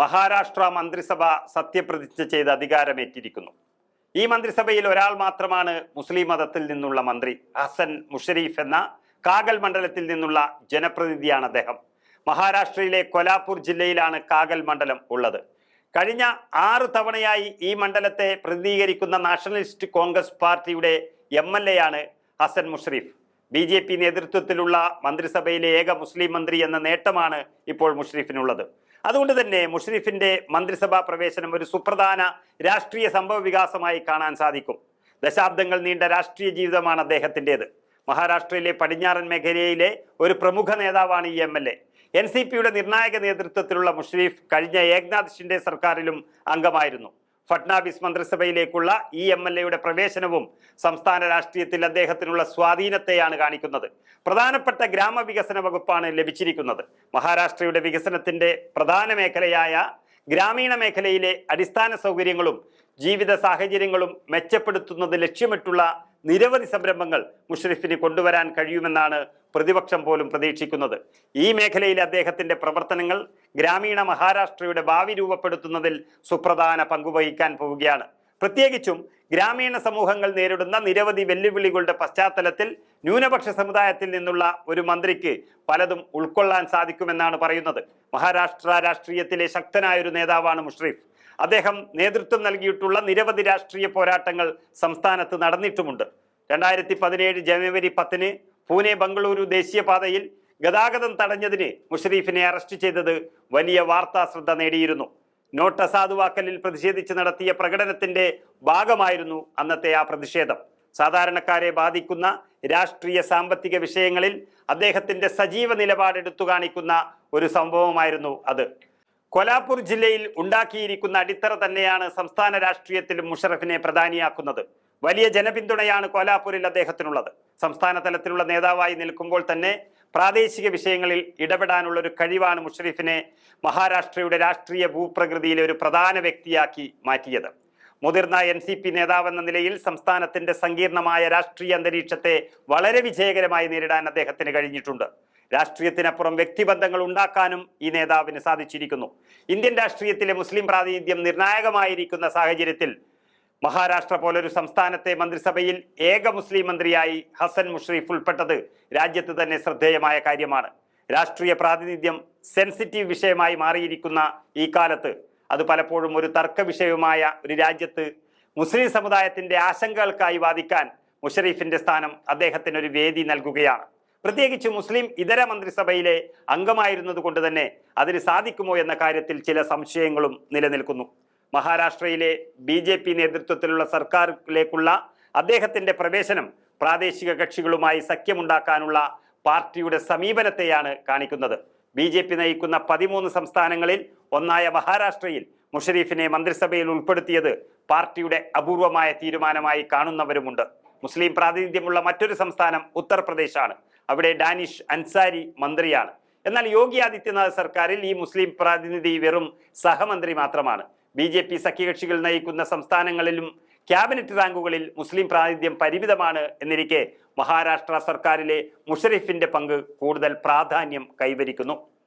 മഹാരാഷ്ട്ര മന്ത്രിസഭ സത്യപ്രതിജ്ഞ ചെയ്ത് അധികാരമേറ്റിരിക്കുന്നു. ഈ മന്ത്രിസഭയിൽ ഒരാൾ മാത്രമാണ് മുസ്ലിം മതത്തിൽ നിന്നുള്ള മന്ത്രി ഹസൻ മുഷരീഫ് എന്ന കാഗൽ മണ്ഡലത്തിൽ നിന്നുള്ള ജനപ്രതിനിധിയാണ് അദ്ദേഹം. മഹാരാഷ്ട്രയിലെ കൊലാപൂർ ജില്ലയിലാണ് കാഗൽ മണ്ഡലം ഉള്ളത്. കഴിഞ്ഞ ആറ് തവണയായി ഈ മണ്ഡലത്തെ പ്രതിനിധീകരിക്കുന്ന നാഷണലിസ്റ്റ് കോൺഗ്രസ് പാർട്ടിയുടെ എം എൽ എ ആണ് Hasan Mushrif B J P നേതൃത്വത്തിലുള്ള മന്ത്രിസഭയിലെ ഏക മുസ്ലിം മന്ത്രി എന്ന നേട്ടമാണ് ഇപ്പോൾ മുഷരീഫിനുള്ളത്. അതുകൊണ്ട് തന്നെ മുഷരീഫിന്റെ മന്ത്രിസഭാ പ്രവേശനം ഒരു സുപ്രധാന രാഷ്ട്രീയ സംഭവ വികാസമായി കാണാൻ സാധിക്കും. ദശാബ്ദങ്ങൾ നീണ്ട രാഷ്ട്രീയ ജീവിതമാണ് അദ്ദേഹത്തിന്റെത്. മഹാരാഷ്ട്രയിലെ പടിഞ്ഞാറൻ മേഖലയിലെ ഒരു പ്രമുഖ നേതാവാണ് ഈ M L A. N C പിയുടെ നിർണായക നേതൃത്വത്തിലുള്ള മുഷരീഫ് കഴിഞ്ഞ ഏക്നാഥ് ഷിൻഡെ സർക്കാരിലും അംഗമായിരുന്നു. ഫട്നാവിസ് മന്ത്രിസഭയിലേക്കുള്ള ഈ എം എൽ എയുടെ പ്രവേശനവും സംസ്ഥാന രാഷ്ട്രീയത്തിൽ അദ്ദേഹത്തിനുള്ള സ്വാധീനത്തെയാണ് കാണിക്കുന്നത്. പ്രധാനപ്പെട്ട ഗ്രാമവികസന വകുപ്പാണ് ലഭിച്ചിരിക്കുന്നത്. മഹാരാഷ്ട്രയുടെ വികസനത്തിന്റെ പ്രധാന മേഖലയായ ഗ്രാമീണ മേഖലയിലെ അടിസ്ഥാന സൗകര്യങ്ങളും ജീവിത സാഹചര്യങ്ങളും മെച്ചപ്പെടുത്തുന്നത് ലക്ഷ്യമിട്ടുള്ള നിരവധി സംരംഭങ്ങൾ മുഷറിഫിന് കൊണ്ടുവരാൻ കഴിയുമെന്നാണ് പ്രതിപക്ഷം പോലും പ്രതീക്ഷിക്കുന്നത്. ഈ മേഖലയിലെ അദ്ദേഹത്തിന്റെ പ്രവർത്തനങ്ങൾ ഗ്രാമീണ മഹാരാഷ്ട്രയുടെ ഭാവി രൂപപ്പെടുത്തുന്നതിൽ സുപ്രധാന പങ്കുവഹിക്കാൻ പോവുകയാണ്. പ്രത്യേകിച്ചും ഗ്രാമീണ സമൂഹങ്ങൾ നേരിടുന്ന നിരവധി വെല്ലുവിളികളുടെ പശ്ചാത്തലത്തിൽ ന്യൂനപക്ഷ സമുദായത്തിൽ നിന്നുള്ള ഒരു മന്ത്രിക്ക് പലതും ഉൾക്കൊള്ളാൻ സാധിക്കുമെന്നാണ് പറയുന്നത്. മഹാരാഷ്ട്ര രാഷ്ട്രീയത്തിലെ ശക്തനായ ഒരു നേതാവാണ് മുഷ്രീഫ് അദ്ദേഹം നേതൃത്വം നൽകിയിട്ടുള്ള നിരവധി രാഷ്ട്രീയ പോരാട്ടങ്ങൾ സംസ്ഥാനത്ത് നടന്നിട്ടുമുണ്ട്. രണ്ടായിരത്തി പതിനേഴ് ജനുവരി പത്തിന് പൂനെ ബംഗളൂരു ദേശീയപാതയിൽ ഗതാഗതം തടഞ്ഞതിന് മുഷറീഫിനെ അറസ്റ്റ് ചെയ്തത് വലിയ വാർത്താ ശ്രദ്ധ നേടിയിരുന്നു. നോട്ട് അസാധുവാക്കലിൽ പ്രതിഷേധിച്ച് നടത്തിയ പ്രകടനത്തിന്റെ ഭാഗമായിരുന്നു അന്നത്തെ ആ പ്രതിഷേധം. സാധാരണക്കാരെ ബാധിക്കുന്ന രാഷ്ട്രീയ സാമ്പത്തിക വിഷയങ്ങളിൽ അദ്ദേഹത്തിന്റെ സജീവ നിലപാടെടുത്തു കാണിക്കുന്ന ഒരു സംഭവമായിരുന്നു അത്. കൊലാപൂർ ജില്ലയിൽ ഉണ്ടാക്കിയിരിക്കുന്ന അടിത്തറ തന്നെയാണ് സംസ്ഥാന രാഷ്ട്രീയത്തിൽ മുഷറഫിനെ പ്രധാനിയാക്കുന്നത്. വലിയ ജനപിന്തുണയാണ് കോലാപൂരിൽ അദ്ദേഹത്തിനുള്ളത്. സംസ്ഥാന തലത്തിലുള്ള നേതാവായി നിൽക്കുമ്പോൾ തന്നെ പ്രാദേശിക വിഷയങ്ങളിൽ ഇടപെടാനുള്ള ഒരു കഴിവാണ് മുഷറഫിനെ മഹാരാഷ്ട്രയുടെ രാഷ്ട്രീയ ഭൂപ്രകൃതിയിലെ ഒരു പ്രധാന വ്യക്തിയാക്കി മാറ്റിയത്. മുതിർന്ന എൻ സി പി നേതാവെന്ന നിലയിൽ സംസ്ഥാനത്തിന്റെ സങ്കീർണമായ രാഷ്ട്രീയ അന്തരീക്ഷത്തെ വളരെ വിജയകരമായി നേരിടാൻ അദ്ദേഹത്തിന് കഴിഞ്ഞിട്ടുണ്ട്. രാഷ്ട്രീയത്തിനപ്പുറം വ്യക്തിബന്ധങ്ങൾ ഉണ്ടാക്കാനും ഈ നേതാവിന് സാധിച്ചിരിക്കുന്നു. ഇന്ത്യൻ രാഷ്ട്രീയത്തിലെ മുസ്ലിം പ്രാതിനിധ്യം നിർണായകമായിരിക്കുന്ന സാഹചര്യത്തിൽ മഹാരാഷ്ട്ര പോലൊരു സംസ്ഥാനത്തെ മന്ത്രിസഭയിൽ ഏക മുസ്ലിം മന്ത്രിയായി ഹസൻ മുഷ്രീഫ് ഉൾപ്പെട്ടത് രാജ്യത്ത് തന്നെ ശ്രദ്ധേയമായ കാര്യമാണ്. രാഷ്ട്രീയ പ്രാതിനിധ്യം സെൻസിറ്റീവ് വിഷയമായി മാറിയിരിക്കുന്ന ഈ കാലത്ത് അത് പലപ്പോഴും ഒരു തർക്ക വിഷയവുമായ ഒരു രാജ്യത്ത് മുസ്ലിം സമുദായത്തിന്റെ ആശങ്കകൾക്കായി വാദിക്കാൻ മുഷറീഫിന്റെ സ്ഥാനം അദ്ദേഹത്തിന് ഒരു വേദി നൽകുകയാണ്. പ്രത്യേകിച്ച് മുസ്ലിം ഇതര മന്ത്രിസഭയിലെ അംഗമായിരുന്നത് കൊണ്ട് തന്നെ അതിന് സാധിക്കുമോ എന്ന കാര്യത്തിൽ ചില സംശയങ്ങളും നിലനിൽക്കുന്നു. മഹാരാഷ്ട്രയിലെ ബി ജെ പി നേതൃത്വത്തിലുള്ള സർക്കാരിലേക്കുള്ള അദ്ദേഹത്തിന്റെ പ്രവേശനം പ്രാദേശിക കക്ഷികളുമായി സഖ്യമുണ്ടാക്കാനുള്ള പാർട്ടിയുടെ സമീപനത്തെയാണ് കാണിക്കുന്നത്. ബി ജെ പി നയിക്കുന്ന പതിമൂന്ന് സംസ്ഥാനങ്ങളിൽ ഒന്നായ മഹാരാഷ്ട്രയിൽ മുഷരീഫിനെ മന്ത്രിസഭയിൽ ഉൾപ്പെടുത്തിയത് പാർട്ടിയുടെ അപൂർവമായ തീരുമാനമായി കാണുന്നവരുമുണ്ട്. മുസ്ലിം പ്രാതിനിധ്യമുള്ള മറ്റൊരു സംസ്ഥാനം ഉത്തർപ്രദേശാണ്. അവിടെ ഡാനിഷ് അൻസാരി മന്ത്രിയാണ്. എന്നാൽ യോഗി ആദിത്യനാഥ് സർക്കാരിൽ ഈ മുസ്ലിം പ്രതിനിധി വെറും സഹമന്ത്രി മാത്രമാണ്. ബി ജെ പി സഖ്യകക്ഷികൾ നയിക്കുന്ന സംസ്ഥാനങ്ങളിലും ക്യാബിനറ്റ് റാങ്കുകളിൽ മുസ്ലിം പ്രാതിനിധ്യം പരിമിതമാണ് എന്നിരിക്കെ മഹാരാഷ്ട്ര സർക്കാരിലെ മുഷറിഫിന്റെ പങ്ക് കൂടുതൽ പ്രാധാന്യം കൈവരിക്കുന്നു.